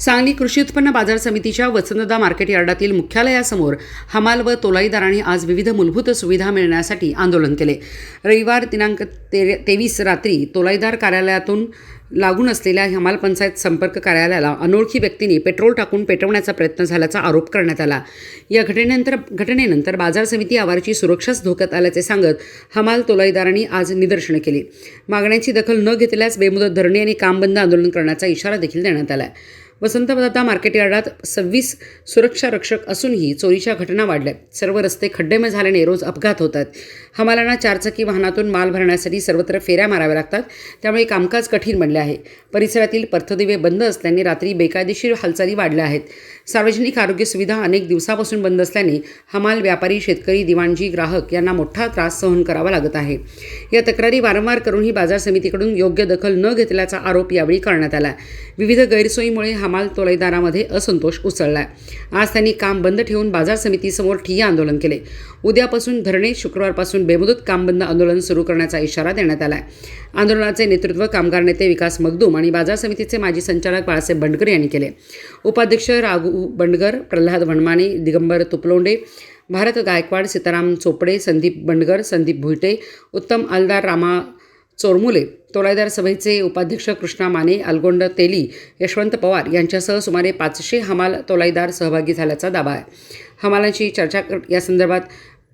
सांगली कृषी उत्पन्न बाजार समितीच्या वसंतदा मार्केट यार्डातील मुख्यालयासमोर हमाल व तोलाईदारांनी आज विविध मूलभूत सुविधा मिळण्यासाठी आंदोलन केले. रविवार दिनांक ते तेवीस रात्री तोलाईदार कार्यालयातून लागून असलेल्या हमाल पंचायत संपर्क कार्यालयाला अनोळखी व्यक्तींनी पेट्रोल टाकून पेटवण्याचा प्रयत्न झाल्याचा आरोप करण्यात आला. या घटनेनंतर घटनेनंतर बाजार समिती आवाराची सुरक्षाच धोक्यात आल्याचे सांगत हमाल तोलाईदारांनी आज निदर्शनं केली. मागण्यांची दखल न घेतल्यास बेमुदत धरणे आणि कामबंद आंदोलन करण्याचा इशारा देखील देण्यात आला आहे वसंतदादा मार्केट यार्डात सव्वीस सुरक्षा रक्षक असूनही चोरीच्या घटना वाढल्या सर्व रस्ते खड्डेमय झाल्याने रोज अपघात होतात. हमालांना चारचाकी वाहनातून माल भरण्यासाठी सर्वत्र फेऱ्या माराव्या लागतात. त्यामुळे कामकाज कठीण बनले आहे. परिसरातील पर्थदिवे बंद असल्याने रात्री बेकायदेशीर हालचाली वाढल्या आहेत. सार्वजनिक आरोग्य सुविधा अनेक दिवसापासून बंद असल्याने हमाल व्यापारी शेतकरी दिवाणजी ग्राहक यांना मोठा त्रास सहन करावा लागत आहे. या तक्रारी वारंवार करूनही बाजार समितीकडून योग्य दखल न घेतल्याचा आरोप यावेळी करण्यात आला. विविध गैरसोयीमुळे हमाल तोलाईदारामध्ये असंतोष उसळलाय. आज त्यांनी काम बंद ठेवून बाजार समितीसमोर ठिय्या आंदोलन केले. उद्यापासून धरणे शुक्रवारपासून बेमुदत काम बंद आंदोलन सुरू करण्याचा इशारा देण्यात आला आहे आंदोलनाचे नेतृत्व कामगार नेते विकास मगदूम आणि बाजार समितीचे माजी संचालक बाळासाहेब बंडकर यांनी केले. उपाध्यक्ष राघू बंडगर प्रल्हाद वणमाने दिगंबर तुपलोंडे भारत गायकवाड सीताराम चोपडे संदीप बंडगर संदीप भुईटे उत्तम आलदार रामा चोरमुले तोलाईदार सभेचे उपाध्यक्ष कृष्णा माने अलगोंड तेली यशवंत पवार यांच्यासह सुमारे पाचशे हमाल तोलाईदार सहभागी झाल्याचा दावा आहे. हमालांची चर्चा या संदर्भात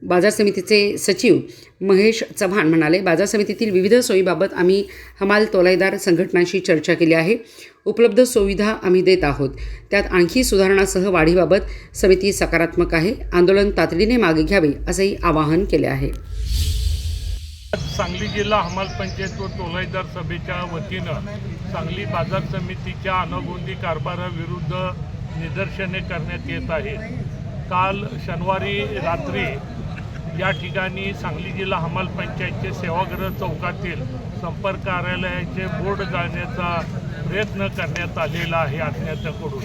बाजार समितीचे सचिव महेश चव्हाण म्हणाले बाजार समितीतील विविध सोयीबाबत आम्ही हमाल तोलाईदार संघटनांशी चर्चा केली आहे. उपलब्ध सुविधा आम्ही देत आहोत. त्यात आणखी सुधारणासह वाढीबाबत समिती सकारात्मक आहे. आंदोलन तातडीने मागे घ्यावे असंही आवाहन केले आहे. सांगली जिल्हा हमाल पंचायत व तोलाईदार सभेच्या वतीनं सांगली बाजार समितीच्या अनगोंदी कारभाराविरुद्ध निदर्शने करण्यात येत आहेत. काल शनिवारी रात्री या ठिकाणी सांगली जिल्हा हमाल पंचायतचे सेवागृह चौकातील संपर्क कार्यालयाचे बोर्ड जाळण्याचा प्रयत्न करण्यात आलेला आहे अज्ञाताकडून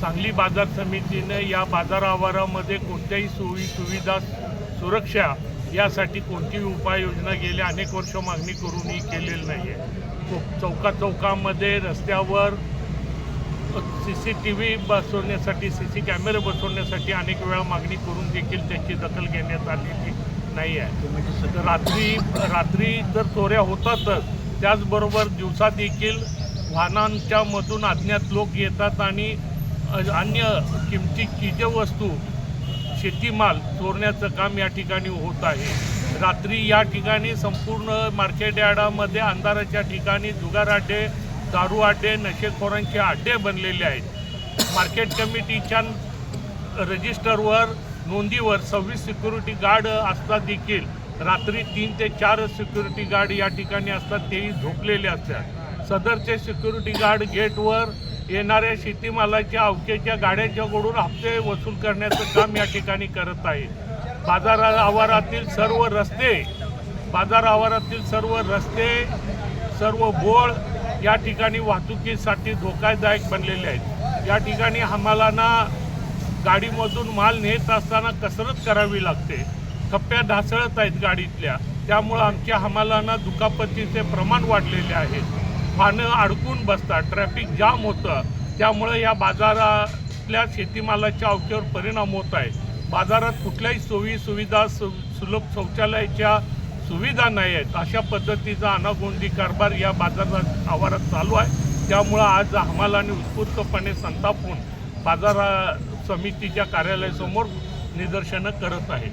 सांगली बाजार समितीने या बाजार आवारामध्ये कोणत्याही सोयी सुविधा सुरक्षा यासाठी कोणतीही उपाययोजना गेल्या अनेक वर्ष मागणी करूनही केलेली नाही आहे चौका चौकामध्ये रस्त्यावर सी सी टी व्ही बसवण्यासाठी सी सी कॅमेरे बसवण्यासाठी अनेक वेळा मागणी करून देखील त्याची दखल घेण्यात आलेली नाही आहे रात्री रात्री जर चोऱ्या होतातच त्याचबरोबर दिवसा देखील वाहनांच्या मधून अज्ञात लोक येतात आणि अन्य किमती वस्तू शेतीमाल चोरण्याचं काम या ठिकाणी होत आहे. रात्री या ठिकाणी संपूर्ण मार्केट यार्डामध्ये अंधाराच्या ठिकाणी जुगार अड्डे दारू अड्डे नशेखोरांचे अड्डे बनलेले आहेत. मार्केट कमिटीच्या रजिस्टरवर नोंदीवर सव्वीस सिक्युरिटी गार्ड असतात देखील रात्री तीन ते चार सिक्युरिटी गार्ड या ठिकाणी असतात तेही झोपलेले असतात. सदरचे सिक्युरिटी गार्ड गेटवर येणाऱ्या शेतीमालाच्या अवकेच्या गाड्यांच्याकडून हप्ते वसूल करण्याचं काम या ठिकाणी करत आहे. बाजार आवारातील सर्व रस्ते बाजार आवारातील सर्व रस्ते सर्व बोळ या ठिकाणी वाहतुकीसाठी धोकादायक बनलेले आहेत. या ठिकाणी हमालांना गाडीमधून माल नेत असताना कसरत करावी लागते. कप्प्या ढासळत आहेत गाडीतल्या. त्यामुळं आमच्या हमालांना दुखापतीचे प्रमाण वाढलेले आहे. वाहनं अडकून बसतात ट्रॅफिक जाम होतं. त्यामुळं या बाजारातल्या शेतीमालाच्या अवकेवर परिणाम होत आहे. बाजारात कुठल्याही सोयी सुविधा सु सुलभ शौचालयाच्या सुविधा नाही आहेत. अशा पद्धतीचा अनागोंदी कारभार या बाजारात आवारात चालू आहे. त्यामुळं आज हमालाने उत्स्फूर्तपणे संतापून बाजार समितीच्या कार्यालयासमोर निदर्शनं करत आहेत.